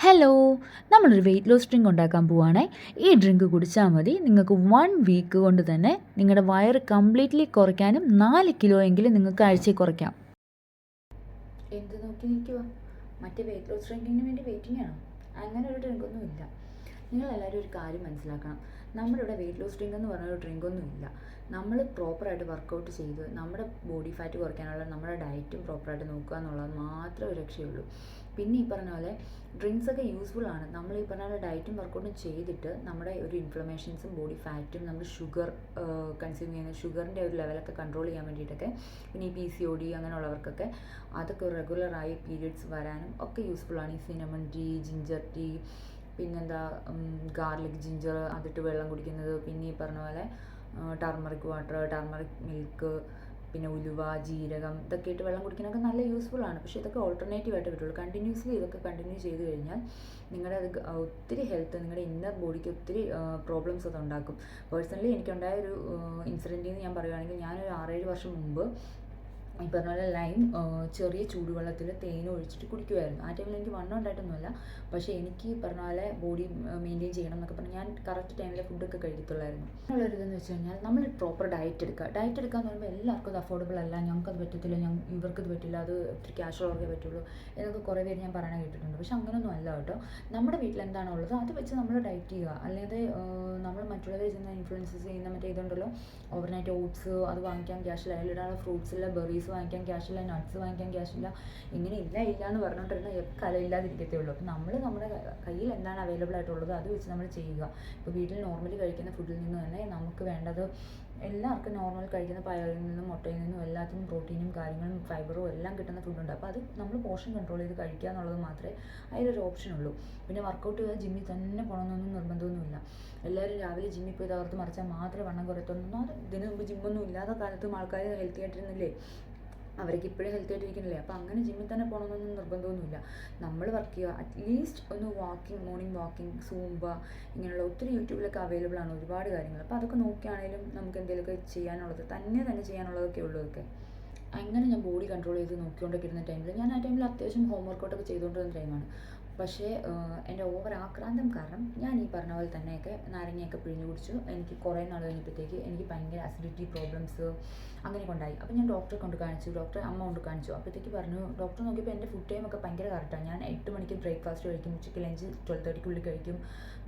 Hello നമ്മളൊരു weight loss drink ഉണ്ടാക്കാൻ പോവുകയാണേ ഈ ഡ്രിങ്ക് കുടിച്ചാൽ മതി. നിങ്ങൾക്ക് വൺ വീക്ക് കൊണ്ട് തന്നെ നിങ്ങളുടെ വയറ് കംപ്ലീറ്റ്ലി കുറയ്ക്കാനും നാല് കിലോ എങ്കിലും നിങ്ങൾക്ക് ആഴ്ചയിൽ കുറയ്ക്കാം. എന്ത് നോക്കി നിൽക്കുക മറ്റേ വെയിറ്റ് ലോസ് ഡ്രിങ്കിങ്ങിന് വേണ്ടി വെയിറ്റിംഗ് ആണോ? അങ്ങനെ ഒരു ഡ്രിങ്കൊന്നും ഇല്ല നിങ്ങൾ നിങ്ങളെല്ലാവരും ഒരു കാര്യം മനസ്സിലാക്കണം. നമ്മുടെ ഇവിടെ വെയിറ്റ് ലോസ് ഡ്രിങ്ക് എന്ന് പറഞ്ഞ ഒരു ഡ്രിങ്കൊന്നും ഇല്ല. നമ്മൾ പ്രോപ്പറായിട്ട് വർക്കൗട്ട് ചെയ്ത് നമ്മുടെ ബോഡി ഫാറ്റ് കുറയ്ക്കാനുള്ള നമ്മുടെ ഡയറ്റും പ്രോപ്പറായിട്ട് നോക്കുക എന്നുള്ളത് മാത്രമേ രക്ഷയുള്ളൂ പിന്നെ ഈ പറഞ്ഞ പോലെ ഡ്രിങ്ക്സ് ഒക്കെ യൂസ്ഫുൾ ആണ്. നമ്മൾ ഈ പറഞ്ഞ പോലെ ഡയറ്റും വർക്കൗട്ടും ചെയ്തിട്ട് നമ്മുടെ ഒരു ഇൻഫ്ലമേഷൻസും ബോഡി ഫാറ്റും നമ്മൾ ഷുഗർ കൺസ്യൂം ചെയ്യുന്ന ഷുഗറിന്റെ ഒരു ലെവലൊക്കെ കൺട്രോൾ ചെയ്യാൻ വേണ്ടിയിട്ടൊക്കെ പിന്നെ ഈ പി സി ഒ ഡി അങ്ങനെയുള്ളവർക്കൊക്കെ അതൊക്കെ റെഗുലറായി പീരിയഡ്സ് വരാനും ഒക്കെ യൂസ്ഫുൾ ആണ്. ഈ സിനമൺ ടീ ജിഞ്ചർ ടീ പിന്നെന്താ ഗാർലിക് ജിഞ്ചർ അതിട്ട് വെള്ളം കുടിക്കുന്നത്. പിന്നെ ഈ പറഞ്ഞ പോലെ ടർമറിക് വാട്ടർ ടർമറിക് മിൽക്ക് പിന്നെ ഉലുവ ജീരകം ഇതൊക്കെ ഇട്ട് വെള്ളം കുടിക്കാനൊക്കെ നല്ല യൂസ്ഫുൾ ആണ്. പക്ഷേ ഇതൊക്കെ ഓൾട്ടർനേറ്റീവ് ആയിട്ട് പറ്റുള്ളൂ. കണ്ടിന്യൂസ്ലി ഇതൊക്കെ കണ്ടിന്യൂ ചെയ്ത് കഴിഞ്ഞാൽ നിങ്ങളുടെ അത് ഒത്തിരി ഹെൽത്ത് നിങ്ങളുടെ ഇന്നർ ബോഡിക്ക് ഒത്തിരി പ്രോബ്ലംസ് അത് ഉണ്ടാക്കും. പേഴ്സണലി എനിക്കുണ്ടായ ഒരു ഇൻസിഡന്റിൽ നിന്ന് ഞാൻ പറയുകയാണെങ്കിൽ ഞാനൊരു ആറേഴ് വർഷം മുമ്പ് ഈ പറഞ്ഞ പോലെ ലൈം ചെറിയ ചൂടുവെള്ളത്തിൽ തേൻ ഒഴിച്ചിട്ട് കുടിക്കുമായിരുന്നു ആ ടൈമിൽ എനിക്ക് വണ്ണം ഉണ്ടായിട്ടൊന്നുമില്ല. പക്ഷേ എനിക്ക് ഈ പറഞ്ഞ പോലെ ബോഡി മെയിന്റെയിൻ ചെയ്യണം എന്നൊക്കെ പറഞ്ഞ് ഞാൻ കറക്റ്റ് ടൈമിൽ ഫുഡൊക്കെ കഴിക്കത്തുള്ളായിരുന്നു. ഉള്ളൊരു ഇതെന്ന് വെച്ച് കഴിഞ്ഞാൽ നമ്മൾ പ്രോപ്പർ ഡയറ്റ് എടുക്കുക. ഡയറ്റ് എടുക്കുക എന്ന് പറയുമ്പോൾ എല്ലാവർക്കും അത് അഫോർഡബിൾ അല്ല. ഞങ്ങൾക്കത് പറ്റത്തില്ല. ഞങ്ങൾ ഇവർക്കത് പറ്റില്ല. അത് ഒത്തിരി ക്യാഷ് ഉള്ളവർക്കേ പറ്റുള്ളൂ എന്നൊക്കെ കുറേ പേര് ഞാൻ പറയാൻ കേട്ടിട്ടുണ്ട്. പക്ഷെ അങ്ങനെയൊന്നും അല്ല കേട്ടോ. നമ്മുടെ വീട്ടിൽ എന്താണോ ഉള്ളത് അത് വെച്ച് നമ്മൾ ഡയറ്റ് ചെയ്യുക. അല്ലാതെ നമ്മൾ മറ്റുള്ളവരെ ചെന്ന് ഇൻഫ്ലുവൻസസ് ചെയ്യുന്ന മറ്റേ ഇതുണ്ടല്ലോ. ഓവർനൈറ്റ് ഓട്സ് അത് വാങ്ങിക്കാൻ ക്യാഷ് ലൈലിടാനുള്ള ഫ്രൂട്ട്സിലെ ബെറീസ് വാങ്ങിക്കാൻ ക്യാഷില്ല നട്ട്സ് വാങ്ങിക്കാൻ ക്യാഷില്ല ഇങ്ങനെ ഇല്ല ഇല്ല എന്ന് പറഞ്ഞുകൊണ്ടിരുന്ന എക്കാലം ഇല്ലാതിരിക്കത്തേ ഉള്ളൂ. അപ്പം നമ്മൾ നമ്മുടെ കയ്യിൽ എന്താണ് അവൈലബിൾ ആയിട്ടുള്ളത് അത് വെച്ച് നമ്മൾ ചെയ്യുക. ഇപ്പോൾ വീട്ടിൽ നോർമലി കഴിക്കുന്ന ഫുഡിൽ നിന്ന് തന്നെ നമുക്ക് വേണ്ടത് എല്ലാവർക്കും നോർമൽ കഴിക്കുന്ന പയറിൽ നിന്നും മുട്ടയിൽ നിന്നും എല്ലാത്തിനും പ്രോട്ടീനും കാര്യങ്ങളും ഫൈബറും എല്ലാം കിട്ടുന്ന ഫുഡുണ്ട് അപ്പോൾ അത് നമ്മൾ പോർഷൻ കൺട്രോൾ ചെയ്ത് കഴിക്കുക എന്നുള്ളത് മാത്രമേ അതിലൊരു ഓപ്ഷൻ ഉള്ളൂ. പിന്നെ വർക്കൗട്ട് ചെയ്താൽ ജിമ്മിൽ തന്നെ പോകണമെന്നൊന്നും നിർബന്ധമൊന്നുമില്ല എല്ലാവരും രാവിലെ ജിമ്മിൽ പോയി തകർത്ത് മറിച്ചാൽ മാത്രമേ വണ്ണം കുറയത്തുള്ളൂ. ഇതിനു മുമ്പ് ജിമ്മൊന്നും ഇല്ലാത്ത കാലത്തും ആൾക്കാർ ഹെൽത്തി ആയിട്ടിരുന്നില്ലേ? അവർക്ക് ഇപ്പോഴും ഹെൽത്തി ആയിട്ടിരിക്കുന്നില്ലേ? അപ്പോൾ അങ്ങനെ ജിമ്മിൽ തന്നെ പോകണമെന്നൊന്നും നിർബന്ധമൊന്നുമില്ല. നമ്മൾ വർക്ക് ചെയ്യുക. അറ്റ്ലീസ്റ്റ് ഒന്ന് വാക്കിംഗ് മോർണിംഗ് വാക്കിംഗ് സൂംബ ഇങ്ങനെയുള്ള ഒത്തിരി യൂട്യൂബിലൊക്കെ അവൈലബിൾ ആണ് ഒരുപാട് കാര്യങ്ങൾ. അപ്പോൾ അതൊക്കെ നോക്കിയാണെങ്കിലും നമുക്ക് എന്തെങ്കിലുമൊക്കെ ചെയ്യാനുള്ളത് തന്നെ തന്നെ ചെയ്യാനുള്ളതൊക്കെ ഉള്ളതൊക്കെ അങ്ങനെ ഞാൻ ബോഡി കൺട്രോൾ ചെയ്ത് നോക്കിക്കൊണ്ടൊക്കെ ഇരുന്ന ടൈമിൽ ഞാൻ ആ ടൈമിൽ അത്യാവശ്യം ഹോം വർക്കൗട്ടൊക്കെ ചെയ്തുകൊണ്ടിരുന്ന ടൈമാണ് പക്ഷേ എന്റെ ഓവർ ആക്രാന്തം കാരണം ഞാൻ ഈ പറഞ്ഞ പോലെ തന്നെയൊക്കെ നാരങ്ങയൊക്കെ പിഴിഞ്ഞ് കുടിച്ചു. എനിക്ക് കുറേ നാൾ കഴിഞ്ഞപ്പോഴത്തേക്ക് എനിക്ക് ഭയങ്കര അസിഡിറ്റി പ്രോബ്ലംസ് അങ്ങനെ ഉണ്ടായി. അപ്പോൾ ഞാൻ ഡോക്ടറെ കൊണ്ട് കാണിച്ചു ഡോക്ടറെ അമ്മ കൊണ്ട് കാണിച്ചു. അപ്പോഴത്തേക്ക് പറഞ്ഞു ഡോക്ടർ നോക്കിയപ്പോൾ എന്റെ ഫുഡ് ടൈം ഒക്കെ ഭയങ്കര കറക്റ്റാണ് ഞാൻ എട്ട് മണിക്ക് ബ്രേക്ക്ഫാസ്റ്റ് കഴിക്കും ഉച്ചയ്ക്ക് ലഞ്ച് ട്വൽവ് തേർട്ടിക്കുള്ളിൽ കഴിക്കും.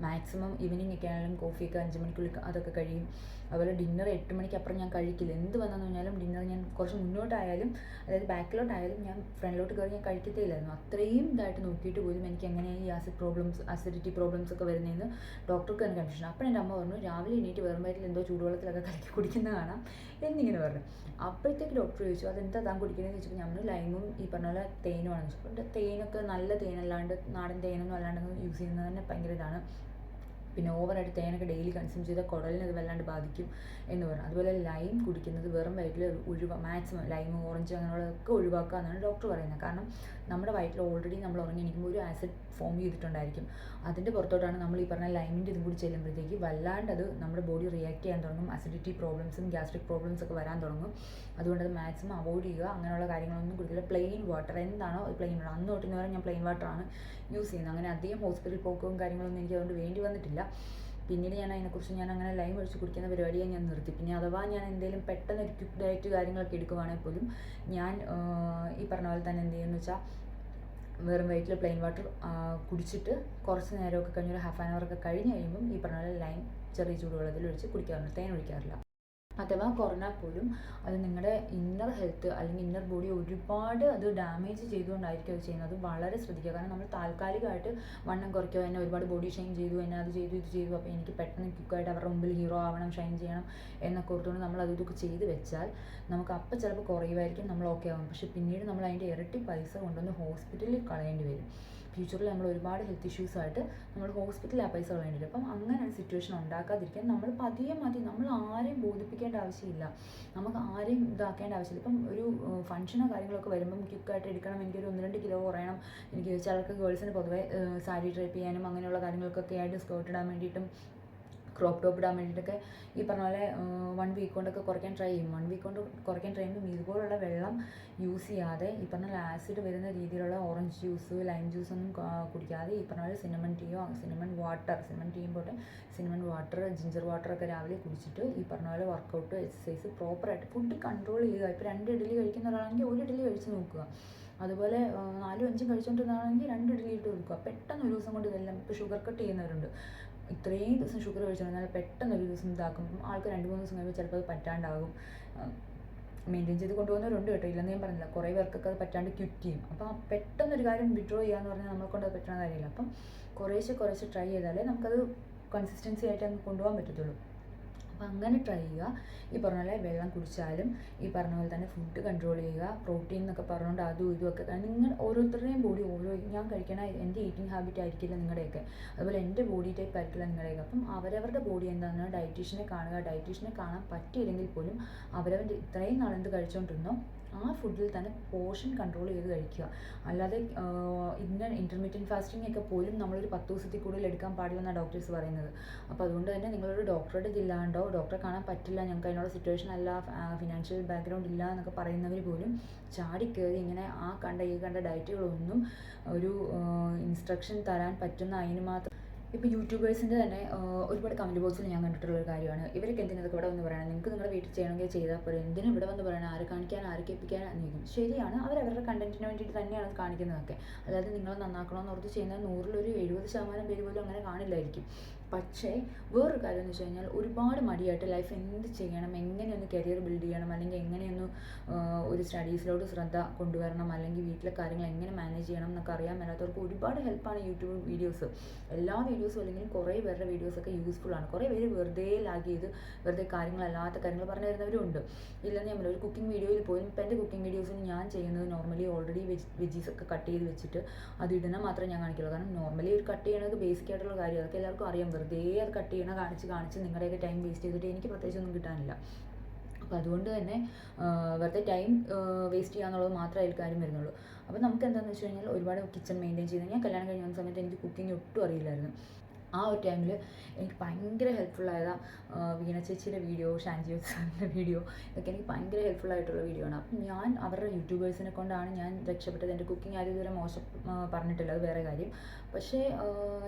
മാക്സിമം ഈവനിങ് ഒക്കെ ആണെങ്കിലും കോഫിയൊക്കെ അഞ്ച് മണിക്കുള്ളിൽ അതൊക്കെ കഴിയും. അതുപോലെ ഡിന്നർ എട്ട് മണിക്ക് അപ്പുറം ഞാൻ കഴിക്കില്ല. എന്ത് വന്നെന്ന് പറഞ്ഞാലും ഡിന്നർ ഞാൻ കുറച്ച് മുന്നോട്ടായാലും അതായത് ബാക്കിലോട്ടായാലും ഞാൻ ഫ്രണ്ടിലോട്ട് കയറി ഞാൻ കഴിക്കത്തേ ഇല്ലായിരുന്നു അത്രയും ഇതായിട്ട് നോക്കിയിട്ട് പോലും എനിക്ക് എങ്ങനെയാണ് ഈ ആസിഡ് പ്രോബ്ലംസ് അസിഡിറ്റി പ്രോബ്ലംസ് ഒക്കെ വരുന്നതെന്ന് ഡോക്ടർക്ക് തന്നെ കൺഫ്യൂഷൻ അപ്പോൾ എന്റെ അമ്മ പറഞ്ഞു രാവിലെ എണീറ്റ് വെറും വയറ്റിൽ എന്തോ ചൂടുവെള്ളത്തിലൊക്കെ കലക്കി കുടിക്കുന്ന കാണാം എന്നിങ്ങനെ പറഞ്ഞു. അപ്പോഴത്തേക്ക് ഡോക്ടർ ചോദിച്ചു അതെന്താ താൻ കുടിക്കുന്നതെന്ന്? ചോദിച്ചപ്പോൾ നമ്മൾ ലൈമും ഈ പറഞ്ഞ പോലെ തേനുമാണ് ചോദിച്ചു തേനൊക്കെ നല്ല തേനല്ലാണ്ട് നാടൻ തേനൊന്നും അല്ലാണ്ട് യൂസ് ചെയ്യുന്നത് തന്നെ ഭയങ്കര ഇതാണ്. പിന്നെ ഓവറായിട്ട് തേനൊക്കെ ഡെയിലി കൺസ്യൂം ചെയ്താൽ കുടലിനെ അത് വല്ലാണ്ട് ബാധിക്കും എന്ന് പറഞ്ഞു. അതുപോലെ ലൈം കുടിക്കുന്നത് വെറും വയറ്റിൽ ഒഴിവാ മാക്സിമം ലൈം ഓറഞ്ച് അങ്ങനെയുള്ളതൊക്കെ ഒഴിവാക്കുക എന്നാണ് ഡോക്ടർ പറയുന്നത്. കാരണം നമ്മുടെ വയറ്റിൽ ഓൾറെഡി നമ്മൾ ഉറങ്ങി എണീക്കുമ്പോൾ ഒരു ആസിഡ് ഫോം ചെയ്തിട്ടുണ്ടായിരിക്കും. അതിന്റെ പുറത്തോട്ടാണ് നമ്മൾ ഈ പറഞ്ഞ ലൈമിന്റെ ഇതും കൂടി ചെല്ലുമ്പോഴത്തേക്ക് വല്ലാണ്ട് അത് നമ്മുടെ ബോഡി റിയാക്ട് ചെയ്യാൻ തുടങ്ങും. അസിഡിറ്റി പ്രോബ്ലംസും ഗ്യാസ്ട്രിക് പ്രോബ്ലംസ് ഒക്കെ വരാൻ തുടങ്ങും. അതുകൊണ്ട് അത് മാക്സിമം അവോയ്ഡ് ചെയ്യുക. അങ്ങനെയുള്ള കാര്യങ്ങളൊന്നും കുടിക്കില്ല. പ്ലെയിൻ വാട്ടർ എന്താണോ അത് പ്ലെയിൻ വാട്ടർ അന്ന് തൊട്ടെന്ന് പറഞ്ഞാൽ ഞാൻ പ്ലെയിൻ വാട്ടറാണ് യൂസ് ചെയ്യുന്നത് അങ്ങനെ അധികം ഹോസ്പിറ്റൽ പോക്കും കാര്യങ്ങളൊന്നും എനിക്ക് അതുകൊണ്ട് വേണ്ടി വന്നിട്ടില്ല. പിന്നീട് ഞാൻ അതിനെക്കുറിച്ച് ഞാൻ അങ്ങനെ ലൈം ഒഴിച്ച് കുടിക്കുന്ന പരിപാടിയെ ഞാൻ നിർത്തി. പിന്നെ അഥവാ ഞാൻ എന്തെങ്കിലും പെട്ടെന്ന് ഒരു ക്വിക്ക് ഡയറ്റ് കാര്യങ്ങളൊക്കെ എടുക്കുവാണെങ്കിൽ പോലും ഞാൻ ഈ പറഞ്ഞ പോലെ തന്നെ എന്ത് ചെയ്യുമെന്ന് വെച്ചാൽ വെറും വയറ്റിൽ പ്ലെയിൻ വാട്ടർ കുടിച്ചിട്ട് കുറച്ച് നേരമൊക്കെ കഴിഞ്ഞ് ഒരു ഹാഫ് ആൻ അവർ ഒക്കെ കഴിഞ്ഞ് കഴിയുമ്പം ഈ പറഞ്ഞ പോലെ ലൈം ചെറിയ ചൂടുവെള്ളത്തിൽ ഒഴിച്ച് കുടിക്കാറുണ്ട്. തേൻ ഒഴിക്കാറില്ല. അഥവാ കുറഞ്ഞാൽ പോലും അത് നിങ്ങളുടെ ഇന്നർ ഹെൽത്ത് അല്ലെങ്കിൽ ഇന്നർ ബോഡി ഒരുപാട് അത് ഡാമേജ് ചെയ്തുകൊണ്ടായിരിക്കും അത് ചെയ്യുന്നത്. അത് വളരെ ശ്രദ്ധിക്കുക. കാരണം നമ്മൾ താൽക്കാലികമായിട്ട് വണ്ണം കുറയ്ക്കുക എന്നെ ഒരുപാട് ബോഡി ഷൈൻ ചെയ്തു എന്നെ അത് ചെയ്തു ഇത് ചെയ്തു അപ്പോൾ എനിക്ക് പെട്ടെന്ന് ക്വിക്കായിട്ട് അവരുടെ മുമ്പിൽ ഹീറോ ആവണം ഷൈൻ ചെയ്യണം എന്നൊക്കെ ഓർത്തുകൊണ്ട് നമ്മൾ അത് ഇതൊക്കെ ചെയ്ത് വെച്ചാൽ നമുക്ക് അപ്പം ചിലപ്പോൾ കുറയുമായിരിക്കും നമ്മൾ ഓക്കെ ആവും. പക്ഷേ പിന്നീട് നമ്മൾ അതിന്റെ ഇരട്ടി പൈസ കൊണ്ടുവന്ന് ഹോസ്പിറ്റലിൽ കളയേണ്ടി വരും. ഫ്യൂച്ചറിൽ നമ്മൾ ഒരുപാട് ഹെൽത്ത് ഇഷ്യൂസ് ആയിട്ട് നമ്മൾ ഹോസ്പിറ്റലിൽ പൈസ കളയേണ്ടി അപ്പം അങ്ങനെ ഒരു സിറ്റുവേഷൻ ഉണ്ടാക്കാതിരിക്കാൻ നമ്മൾ പതിയെ മതി. നമ്മൾ ആരെയും ബോധിപ്പിക്കേണ്ട ആവശ്യമില്ല. നമുക്ക് ആരെയും ഇതാക്കേണ്ട ആവശ്യമില്ല. ഇപ്പം ഒരു ഫംഗ്ഷനോ കാര്യങ്ങളൊക്കെ വരുമ്പം ക്യുക്കായിട്ട് എടുക്കണം. എനിക്കൊരു ഒന്ന് രണ്ട് കിലോ കുറയണം. എനിക്ക് ചിലർക്ക് ഗേൾസിന് പൊതുവേ സാരി ഡ്രൈപ്പ് ചെയ്യാനും അങ്ങനെയുള്ള കാര്യങ്ങൾക്കൊക്കെ ആയിട്ട് സ്കേർട്ട് ഇടാൻ വേണ്ടിയിട്ടും ക്രോപ്പ് ടോപ്പ് ഇടാൻ വേണ്ടിയിട്ടൊക്കെ ഈ പറഞ്ഞ പോലെ വൺ വീക്ക് കൊണ്ടൊക്കെ കുറയ്ക്കാൻ ട്രൈ ചെയ്യും. വൺ വീക്ക് കൊണ്ട് കുറയ്ക്കാൻ ട്രൈ ചെയ്യുമ്പോൾ ഇതുപോലുള്ള വെള്ളം യൂസ് ചെയ്യാതെ ഈ പറഞ്ഞ ആസിഡ് വരുന്ന രീതിയിലുള്ള ഓറഞ്ച് ജ്യൂസ് ലൈം ജ്യൂസ് ഒന്നും കുടിക്കാതെ ഈ പറഞ്ഞ പോലെ സിനമൺ ടീയോ സിനമൺ വാട്ടർ സിനമൺ ടീയും പോട്ടെ സിനമൺ വാട്ടർ ജിഞ്ചർ വാട്ടർ ഒക്കെ രാവിലെ കുടിച്ചിട്ട് ഈ പറഞ്ഞ പോലെ വർക്കൗട്ട് എക്സസൈസ് പ്രോപ്പറായിട്ട് ഫുഡ് കൺട്രോൾ ചെയ്യുക. ഇപ്പോൾ രണ്ട് ഇഡ്ഡലി കഴിക്കുന്ന ഒരാളാണെങ്കിൽ ഒരു ഇഡ്ഡലി കഴിച്ച് നോക്കുക. അതുപോലെ നാലും അഞ്ചും കഴിച്ചുകൊണ്ടിരുന്നതാണെങ്കിൽ രണ്ട് ഇഡ്ഡലി ഇട്ട് കൊടുക്കുക. പെട്ടെന്ന് ഒരു ദിവസം കൊണ്ട് ഇതെല്ലാം ഇപ്പോൾ ഷുഗർ കട്ട് ചെയ്യുന്നവരുണ്ട്. ഇത്രയും ദിവസം ഷുഗർ കഴിച്ചിരുന്നാൽ പെട്ടെന്ന് ഒരു ദിവസം ഇതാക്കുമ്പം ആൾക്ക് രണ്ട് മൂന്ന് ദിവസം കഴിയുമ്പോൾ ചിലപ്പോൾ അത് പറ്റാണ്ടാകും. മെയിന്റെയിൻ ചെയ്ത് കൊണ്ടുപോകുന്നവരുണ്ട് കേട്ടോ. ഇല്ലെന്ന് ഞാൻ പറഞ്ഞില്ല. കുറേ പേർക്കൊക്കെ അത് പറ്റാണ്ട് ക്വിറ്റ് ചെയ്യും. അപ്പോൾ പെട്ടെന്ന് ഒരു കാര്യം വിഡ്രോ ചെയ്യാന്ന് പറഞ്ഞാൽ നമ്മളെ കൊണ്ട് അത് പറ്റുന്ന കാര്യമില്ല. അപ്പം കുറേശ്ശെ കുറേശ്ശെ ട്രൈ ചെയ്താലേ നമുക്കത് കൺസിസ്റ്റൻസി ആയിട്ട് അങ്ങ് കൊണ്ടുപോകാൻ പറ്റത്തുള്ളൂ. അപ്പം അങ്ങനെ ട്രൈ ചെയ്യുക. ഈ പറഞ്ഞ പോലെ വെള്ളം കുടിച്ചാലും ഈ പറഞ്ഞ പോലെ തന്നെ ഫുഡ് കൺട്രോൾ ചെയ്യുക പ്രോട്ടീൻ എന്നൊക്കെ പറഞ്ഞുകൊണ്ട് അതും ഇതും ഒക്കെ നിങ്ങൾ ഓരോരുത്തരുടെയും ബോഡി ഓരോ ഞാൻ കഴിക്കണ എന്റെ ഈറ്റിംഗ് ഹാബിറ്റ് ആയിരിക്കില്ല നിങ്ങളുടെയൊക്കെ? അതുപോലെ എന്റെ ബോഡി ടൈപ്പ് ആയിരിക്കില്ല നിങ്ങളുടെയൊക്കെ? അപ്പം അവരവരുടെ ബോഡി എന്താണെന്ന് ഡയറ്റീഷ്യനെ കാണുക ഡയറ്റീഷ്യനെ കാണാൻ പറ്റിയില്ലെങ്കിൽ പോലും അവരവന്റെ ഇത്രയും നാളെന്ത് കഴിച്ചുകൊണ്ടിരുന്നോ ആ ഫുഡിൽ തന്നെ പോർഷൻ കൺട്രോൾ ചെയ്ത് കഴിക്കുക. അല്ലാതെ ഇന്ന ഇന്റർമീഡിയറ്റ് ഫാസ്റ്റിംഗ് ഒക്കെ പോലും നമ്മളൊരു പത്ത് ദിവസത്തിൽ കൂടുതൽ എടുക്കാൻ പാടില്ലെന്നാണ് ഡോക്ടേഴ്സ് പറയുന്നത്. അപ്പോൾ അതുകൊണ്ട് തന്നെ നിങ്ങളൊരു ഡോക്ടറുടെ ഇല്ലാണ്ടോ ഡോക്ടറെ കാണാൻ പറ്റില്ല ഞങ്ങൾക്ക് അതിനുള്ള സിറ്റുവേഷൻ അല്ല ഫിനാൻഷ്യൽ ബാക്ക്ഗ്രൗണ്ട് ഇല്ല എന്നൊക്കെ പറയുന്നവർ പോലും ചാടിക്കയറി ഇങ്ങനെ ആ കണ്ട ഈ കണ്ട ഡയറ്റുകളൊന്നും ഒരു ഇൻസ്ട്രക്ഷൻ തരാൻ പറ്റുന്ന അതിന് മാത്രം ഇപ്പോൾ യൂട്യൂബേഴ്സിന്റെ തന്നെ ഒരുപാട് കമന്റ് ബോക്സിൽ ഞാൻ കണ്ടിട്ടുള്ള ഒരു കാര്യമാണ്. ഇവരൊക്കെ എന്തിനൊക്കെ ഇവിടെ വന്ന് പറയണം? നിങ്ങൾക്ക് നിങ്ങളുടെ വീട്ടിൽ ചെയ്യണമെങ്കിൽ ചെയ്താൽ പോലെ എന്തിനും ഇവിടെ വന്ന് പറയണം? ആരെ കാണിക്കാൻ ആരെ കേൾപ്പിക്കാൻ എന്നിരിക്കും ശരിയാണ് അവർ അവരുടെ കണ്ടന്റിന് വേണ്ടിയിട്ട് തന്നെയാണ് കാണിക്കുന്നതൊക്കെ. അതായത് നിങ്ങൾ നന്നാക്കണമെന്ന് ഓർത്ത് ചെയ്യുന്ന നൂറിലൊരു എഴുപത് ശതമാനം പേര് പോലും അങ്ങനെ കാണില്ലായിരിക്കും. പക്ഷേ വേറൊരു കാര്യം എന്ന് വെച്ച് കഴിഞ്ഞാൽ ഒരുപാട് മടിയായിട്ട് ലൈഫ് എന്ത് ചെയ്യണം എങ്ങനെയൊന്ന് കരിയർ ബിൽഡ് ചെയ്യണം അല്ലെങ്കിൽ എങ്ങനെയൊന്ന് ഒരു സ്റ്റഡീസിലോട്ട് ശ്രദ്ധ കൊണ്ടുവരണം അല്ലെങ്കിൽ വീട്ടിലെ കാര്യങ്ങൾ എങ്ങനെ മാനേജ് ചെയ്യണം എന്നൊക്കെ അറിയാൻ മേലാത്തവർക്ക് ഒരുപാട് ഹെൽപ്പാണ് യൂട്യൂബ് വീഡിയോസ് എല്ലാ വീഡിയോസും അല്ലെങ്കിൽ കുറേ പേരുടെ വീഡിയോസൊക്കെ യൂസ്ഫുൾ ആണ്. കുറേ പേര് വെറുതെ ലാഗ് ചെയ്ത് വെറുതെ കാര്യങ്ങളല്ലാത്ത കാര്യങ്ങൾ പറഞ്ഞു തരുന്നവരും ഉണ്ട്. ഇല്ലെന്ന് ഞാൻ ഒരു കുക്കിംഗ് വീഡിയോയിൽ പോലും ഇപ്പം എന്റെ കുക്കിംഗ് വീഡിയോസിൽ ഞാൻ ചെയ്യുന്നത് നോർമലി ഓൾറെഡി വെജ് വെജീസ് ഒക്കെ കട്ട് ചെയ്ത് വെച്ചിട്ട് അത് ഇടുന്ന മാത്രമേ ഞാൻ കാണിക്കുള്ളൂ. കാരണം നോർമലി ഒരു കട്ട് ചെയ്യണത് ബേസിക് ആയിട്ടുള്ള കാര്യം അതൊക്കെ എല്ലാവർക്കും അറിയാം വെറുതെ അത് കട്ട് ചെയ്യണ കാണിച്ച് കാണിച്ച് നിങ്ങളുടെയൊക്കെ ടൈം വേസ്റ്റ് ചെയ്തിട്ട് എനിക്ക് പ്രത്യേകിച്ചൊന്നും കിട്ടാനില്ല. അപ്പോൾ അതുകൊണ്ട് തന്നെ വെറുതെ ടൈം വേസ്റ്റ് ചെയ്യാന്നുള്ളത് മാത്രമേ അതിൽ കാര്യം വരുന്നുള്ളൂ. അപ്പോൾ നമുക്ക് എന്താണെന്ന് വെച്ച് കഴിഞ്ഞാൽ ഒരുപാട് കിച്ചൺ മെയിന്റെയിൻ ചെയ്ത് ഞാൻ കല്യാണം കഴിഞ്ഞ സമയത്ത് എനിക്ക് കുക്കിംഗ് ഒട്ടും അറിയില്ലായിരുന്നു. ആ ഒരു ടൈമിൽ എനിക്ക് ഭയങ്കര ഹെൽപ്ഫുള്ളായതാ വീണ ചേച്ചിയുടെ വീഡിയോ ഷാൻജി സാറിന്റെ വീഡിയോ ഇതൊക്കെ എനിക്ക് ഭയങ്കര ഹെൽപ്ഫുൾ ആയിട്ടുള്ള വീഡിയോ ആണ്. അപ്പം ഞാൻ അവരുടെ യൂട്യൂബേഴ്സിനെ കൊണ്ടാണ് ഞാൻ രക്ഷപ്പെട്ടത്. എന്റെ കുക്കിംഗ് ആരും ഇതുവരെ മോശം പറഞ്ഞിട്ടില്ല. അത് വേറെ കാര്യം. പക്ഷേ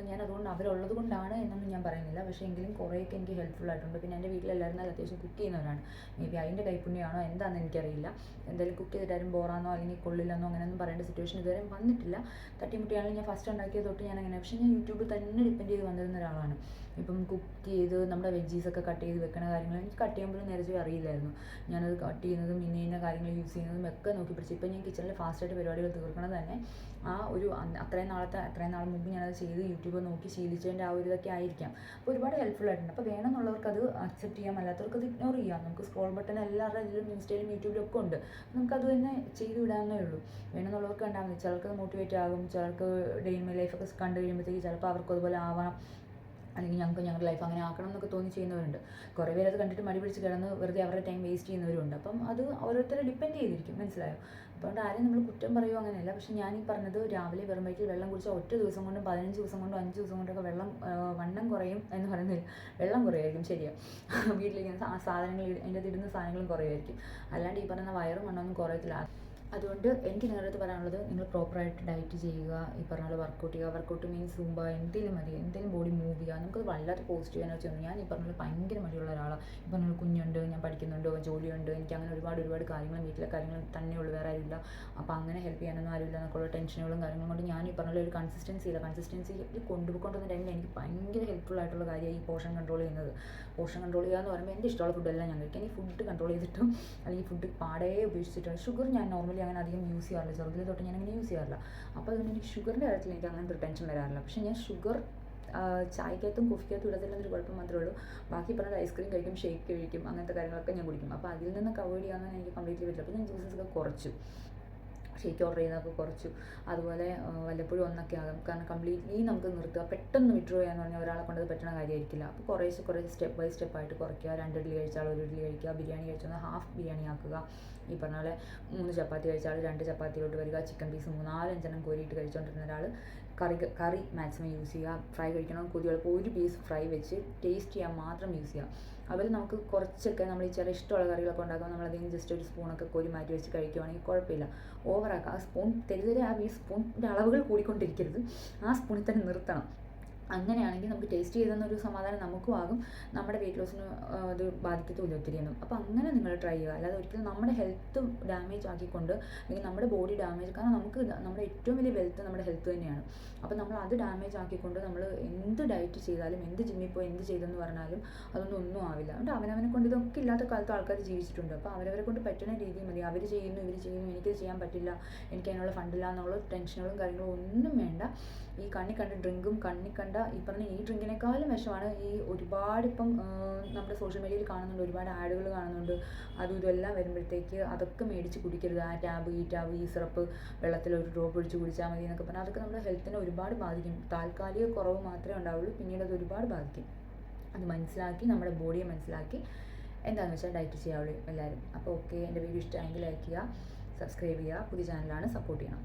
ഞാൻ അതുകൊണ്ട് അവരുള്ളത് കൊണ്ടാണ് എന്നൊന്നും ഞാൻ പറയുന്നില്ല. പക്ഷേ എങ്കിലും കുറേയൊക്കെ എനിക്ക് ഹെൽപ്ഫുൾ ആയിട്ടുണ്ട്. പിന്നെ എന്റെ വീട്ടിലെല്ലാവരും നല്ല അത്യാവശ്യം കുക്ക് ചെയ്യുന്നവരാണ്. മേ ബി അതിന്റെ കൈപ്പുണ്യമാണോ എന്താണെന്ന് എനിക്കറിയില്ല. എന്തായാലും കുക്ക് ചെയ്തിട്ടാരും ബോറാന്നോ അല്ലെങ്കിൽ കൊള്ളില്ലെന്നോ അങ്ങനെയൊന്നും പറയേണ്ട സിറ്റുവേഷൻ ഇതുവരെ വന്നിട്ടില്ല. തട്ടിമുട്ടിയാണെങ്കിൽ ഞാൻ ഫസ്റ്റ് ഉണ്ടാക്കിയത് തൊട്ട് ഞാൻ അങ്ങനെ പക്ഷേ ഞാൻ യൂട്യൂബിൽ തന്നെ ഡിപ്പെൻഡ് ചെയ്ത് വന്നിരുന്ന ഒരാളാണ്. ഇപ്പം കുക്ക് ചെയ്ത് നമ്മുടെ വെജീസൊക്കെ കട്ട് ചെയ്ത് വെക്കണ കാര്യങ്ങൾ എനിക്ക് കട്ട് ചെയ്യുമ്പോഴും നേരത്തെ അറിയില്ലായിരുന്നു. ഞാനത് കട്ട് ചെയ്യുന്നതും ഇന്ന ഇന്ന കാര്യങ്ങൾ യൂസ് ചെയ്യുന്നതും ഒക്കെ നോക്കി പിടിച്ച് ഇപ്പം ഞാൻ കിച്ചണിൽ ഫാസ്റ്റായിട്ട് പരിപാടികൾ തീർക്കണത് തന്നെ ആ ഒരു അത്രയും നാളത്തെ അത്രയും നാൾ മുമ്പ് ഞാനത് ചെയ്ത് യൂട്യൂബ് നോക്കി ശീലിച്ചതിന്റെ ആ ഒരു ഇതൊക്കെ ആയിരിക്കാം. അപ്പോൾ ഒരുപാട് ഹെൽപ്ഫുൾ ആയിട്ടുണ്ട്. അപ്പോൾ വേണമെന്നുള്ളവർക്ക് അത് അക്സെപ്റ്റ് ചെയ്യാം. അല്ലാത്തവർക്ക് അത് ഇഗ്നോർ ചെയ്യാം. നമുക്ക് സ്ക്രോൾ ബട്ടൺ എല്ലാവരുടെ ഇതിലും ഇൻസ്റ്റയിലും യൂട്യൂബിലും ഒക്കെ ഉണ്ട്. നമുക്കത് തന്നെ ചെയ്ത് വിടാവുന്നേ ഉള്ളൂ. വേണമെന്നുള്ളവർക്ക് മതി ചിലർക്ക് മോട്ടിവേറ്റ് ആകും. ചിലർക്ക് ഡേ ഇൻ മൈ ലൈഫൊക്കെ കണ്ടു കഴിയുമ്പോഴത്തേക്ക് ചിലപ്പോൾ അവർക്ക് അതുപോലെ ആവണം അല്ലെങ്കിൽ ഞങ്ങൾക്ക് ഞങ്ങളുടെ ലൈഫ് അങ്ങനെ ആക്കണം എന്നൊക്കെ തോന്നി ചെയ്യുന്നവരുണ്ട്. കുറേ പേര് അത് കണ്ടിട്ട് മടി പിടിച്ച് കിടന്ന് വെറുതെ അവരുടെ ടൈം വേസ്റ്റ് ചെയ്യുന്നവരുണ്ട് അപ്പം അത് ഓരോരുത്തരെ ഡിപ്പെൻഡ് ചെയ്തിരിക്കും. മനസ്സിലായോ? അതുകൊണ്ട് ആരും നമ്മൾ കുറ്റം പറയുമോ അങ്ങനെയല്ല. പക്ഷെ ഞാൻ ഈ പറഞ്ഞത് രാവിലെ വെറും വയറ്റിൽ വെള്ളം കുടിച്ചാൽ ഒറ്റ ദിവസം കൊണ്ടും പതിനഞ്ച് ദിവസം കൊണ്ടും അഞ്ച് ദിവസം കൊണ്ടൊക്കെ വെള്ളം വണ്ണം കുറയും എന്ന് പറയുന്നത് വെള്ളം കുറയായിരിക്കും ശരിയാ. വീട്ടിലിരിക്കുന്ന സാ- സാധനങ്ങൾ അകത്ത് ഇടുന്ന സാധനങ്ങളും കുറയുമായിരിക്കും. അല്ലാണ്ട് ഈ പറയുന്ന വയറും വണ്ണമൊന്നും കുറയത്തില്ല. അതുകൊണ്ട് എനിക്ക് അടുത്ത് പറയാനുള്ളത് നിങ്ങൾ പ്രോപ്പറായിട്ട് ഡയറ്റ് ചെയ്യുക. ഈ പറഞ്ഞ പോലെ വർക്കൗട്ട് ചെയ്യുക. വർക്കൗട്ട് മീൻസ് സൂമ്പ എന്തെങ്കിലും മതി. എന്തെങ്കിലും ബോഡി മൂവ് ചെയ്യുക. നമുക്കത് വല്ലാത്ത പോസിറ്റീവ് എനർജി ഒന്നും ഞാൻ ഈ പറഞ്ഞ പോലെ ഭയങ്കര മടിയുള്ള ഒരാളാണ് ഈ പറഞ്ഞ കുഞ്ഞുണ്ട് ഞാൻ പഠിക്കുന്നുണ്ട് ജോലിയുണ്ട്. എനിക്ക് അങ്ങനെ ഒരുപാട് ഒരുപാട് കാര്യങ്ങൾ വീട്ടിലെ തന്നെ തന്നെയുള്ളൂ വേറെ ആരുമില്ല. അപ്പോൾ അങ്ങനെ ഹെൽപ്പ് ചെയ്യാനൊന്നും ആരുമില്ല. എന്നൊക്കെയുള്ള ടെൻഷനുകളും കാര്യങ്ങളും കൊണ്ട് ഞാൻ ഈ പറഞ്ഞ ഒരു കൺസിസ്റ്റൻസി ഇല്ല. കൺസിസ്റ്റൻസി കൊണ്ടുപോയിക്കൊണ്ടുവന്ന ടൈമിൽ എനിക്ക് ഭയങ്കര ഹെൽപ്ഫുൾ ആയിട്ടുള്ള കാര്യമാണ് ഈ പോഷൻ കൺട്രോൾ ചെയ്യുന്നത്. പോഷൻ കൺട്രോൾ ചെയ്യുക എന്ന് പറയുമ്പോൾ എന്റെ ഇഷ്ടമുള്ള ഫുഡെല്ലാം ഞാൻ കഴിക്കാം. ഈ ഫുഡ് കൺട്രോൾ ചെയ്തിട്ടും അല്ലെങ്കിൽ ഫുഡ് പാടേ ഉപേക്ഷിച്ചിട്ടും. ഷുഗർ ഞാൻ നോർമലി അങ്ങനെ അധികം യൂസ് ചെയ്യാറില്ല. ചെറുതിൽ തൊട്ട് ഞാൻ അങ്ങനെ യൂസ് ചെയ്യാറില്ല. അപ്പോൾ അതുകൊണ്ട് എനിക്ക് ഷുഗറിന്റെ കാര്യത്തിൽ എനിക്ക് അങ്ങനെ ഒരു ടെൻഷൻ വരാറില്ല. പക്ഷേ ഞാൻ ഷുഗർ ചായക്കകത്തും കോഫിക്കകത്തും ഒരു കുഴപ്പം മാത്രമേ ഉള്ളൂ. ബാക്കി പറഞ്ഞത് ഐസ്ക്രീം കഴിക്കും ഷേക്ക് കഴിക്കും അങ്ങനത്തെ കാര്യങ്ങളൊക്കെ ഞാൻ കുടിക്കും. അപ്പോൾ അതിൽ നിന്നൊക്കെ അവോയ്ഡ് ചെയ്യാമെന്ന് എനിക്ക് കംപ്ലീറ്റ്ലി പറ്റില്ല. അപ്പോൾ ഞാൻ ജ്യൂസസൊക്കെ കുറച്ചു. ഷേക്ക് ഓർഡർ ചെയ്യുന്നതൊക്കെ കുറച്ചു. അതുപോലെ വല്ലപ്പോഴും ഒന്നൊക്കെ ആകും. കാരണം കംപ്ലീറ്റ്ലി നമുക്ക് നിർത്തുക പെട്ടെന്ന് വിഡ്രോ ചെയ്യാന്ന് പറഞ്ഞാൽ ഒരാളെ കൊണ്ട് അത് പറ്റുന്ന കാര്യമായിരിക്കില്ല അപ്പോൾ കുറേശ്ശെ കുറേ സ്റ്റെപ്പ് ബൈ സ്റ്റെപ്പ് ആയിട്ട് കുറയ്ക്കുക. രണ്ട് ഇഡ്ഡലി കഴിച്ചാൽ ഒരു ഇഡ്ഡലി കഴിക്കുക. ബിരിയാണി കഴിച്ചാൽ ഹാഫ് ബിരിയാണി ആക്കുക. ഈ പറഞ്ഞ പോലെ മൂന്ന് ചപ്പാത്തി കഴിച്ചാൽ രണ്ട് ചപ്പാത്തിയിലോട്ട് വരിക. ചിക്കൻ പീസ് മൂന്നാലഞ്ചെണ്ണം കോരിയിട്ട് കഴിച്ചുകൊണ്ടിരുന്ന ഒരാൾ കറി കറി മാക്സിമം യൂസ് ചെയ്യുക. ഫ്രൈ കഴിക്കണം കൊതിയുള്ളപ്പോൾ ഒരു പീസ് ഫ്രൈ വെച്ച് ടേസ്റ്റ് ചെയ്യാൻ മാത്രം യൂസ് ചെയ്യുക. അതുപോലെ നമുക്ക് കുറച്ചൊക്കെ നമ്മൾ ചില ഇഷ്ടമുള്ള കറികളൊക്കെ ഉണ്ടാക്കുമ്പോൾ അതിന് ജസ്റ്റ് ഒരു സ്പൂണൊക്കെ കോരി മാറ്റി വെച്ച് കഴിക്കുവാണെങ്കിൽ കുഴപ്പമില്ല. ഓവറാക്കുക ആ സ്പൂൺ തെരുതെ ആ ഈ സ്പൂണിന്റെ അളവുകൾ കൂടിക്കൊണ്ടിരിക്കരുത്. ആ സ്പൂണിൽ തന്നെ നിർത്തണം. അങ്ങനെയാണെങ്കിൽ നമുക്ക് ടേസ്റ്റ് ചെയ്തെന്നൊരു സമാധാനം നമുക്കും ആകും. നമ്മുടെ വെയിറ്റ് ലോസിന് അത് ബാധിക്കത്തുമില്ല ഒത്തിരിയൊന്നും. അപ്പോൾ അങ്ങനെ നിങ്ങൾ ട്രൈ ചെയ്യുക. അല്ലാതെ ഒരിക്കലും നമ്മുടെ ഹെൽത്ത് ഡാമേജ് ആക്കിക്കൊണ്ട് അല്ലെങ്കിൽ നമ്മുടെ ബോഡി ഡാമേജ് കാരണം നമുക്ക് നമ്മുടെ ഏറ്റവും വലിയ വെൽത്ത് നമ്മുടെ ഹെൽത്ത് തന്നെയാണ്. അപ്പോൾ നമ്മൾ അത് ഡാമേജ് ആക്കിക്കൊണ്ട് നമ്മൾ എന്ത് ഡയറ്റ് ചെയ്താലും എന്ത് ജിമ്മിൽ പോയി എന്ത് ചെയ്തെന്ന് പറഞ്ഞാലും അതൊന്നും ഒന്നും ആവില്ല. അതുകൊണ്ട് അവനവനെ കൊണ്ട് ഇതൊക്കെ ഇല്ലാത്ത കാലത്ത് ആൾക്കാർ ജീവിച്ചിട്ടുണ്ട്. അപ്പോൾ അവരവരെ കൊണ്ട് പറ്റുന്ന രീതി മതി. അവർ ചെയ്യുന്നു ഇവർ ചെയ്യുന്നു എനിക്കത് ചെയ്യാൻ പറ്റില്ല എനിക്ക് അതിനുള്ള ഫണ്ടില്ല എന്നുള്ള ടെൻഷനുകളും കാര്യങ്ങളും ഒന്നും വേണ്ട. ഈ കണ്ണി കണ്ട ഡ്രിങ്കും കണ്ണി കണ്ട ഈ പറഞ്ഞ ഈ ഡ്രിങ്കിനേക്കാളും വിഷമാണ് ഈ ഒരുപാട് ഇപ്പം നമ്മുടെ സോഷ്യൽ മീഡിയയിൽ കാണുന്നുണ്ട് ഒരുപാട് ആഡുകൾ കാണുന്നുണ്ട്. അതും ഇതെല്ലാം വരുമ്പോഴത്തേക്ക് അതൊക്കെ മേടിച്ച് കുടിക്കരുത്. ആ ടാബ് ഈ ടാബ് ഈ സിറപ്പ് വെള്ളത്തിൽ ഒരു ഡ്രോപ്പ് ഒഴിച്ച് കുടിച്ചാൽ മതി എന്നൊക്കെ പറഞ്ഞാൽ അതൊക്കെ നമ്മുടെ ഹെൽത്തിനെ ഒരുപാട് ബാധിക്കും. താൽക്കാലിക കുറവ് മാത്രമേ ഉണ്ടാവുള്ളൂ പിന്നീട് അത് ഒരുപാട് ബാധിക്കും. അത് മനസ്സിലാക്കി നമ്മുടെ ബോഡിയെ മനസ്സിലാക്കി എന്താണെന്ന് വെച്ചാൽ ഡയറ്റ് ചെയ്യാവുള്ളൂ എല്ലാവരും. അപ്പോൾ ഓക്കെ എന്റെ വീഡിയോ ഇഷ്ടമായെങ്കിൽ ലൈക്ക് ചെയ്യുക സബ്സ്ക്രൈബ് ചെയ്യുക പുതിയ ചാനലാണ് സപ്പോർട്ട് ചെയ്യണം.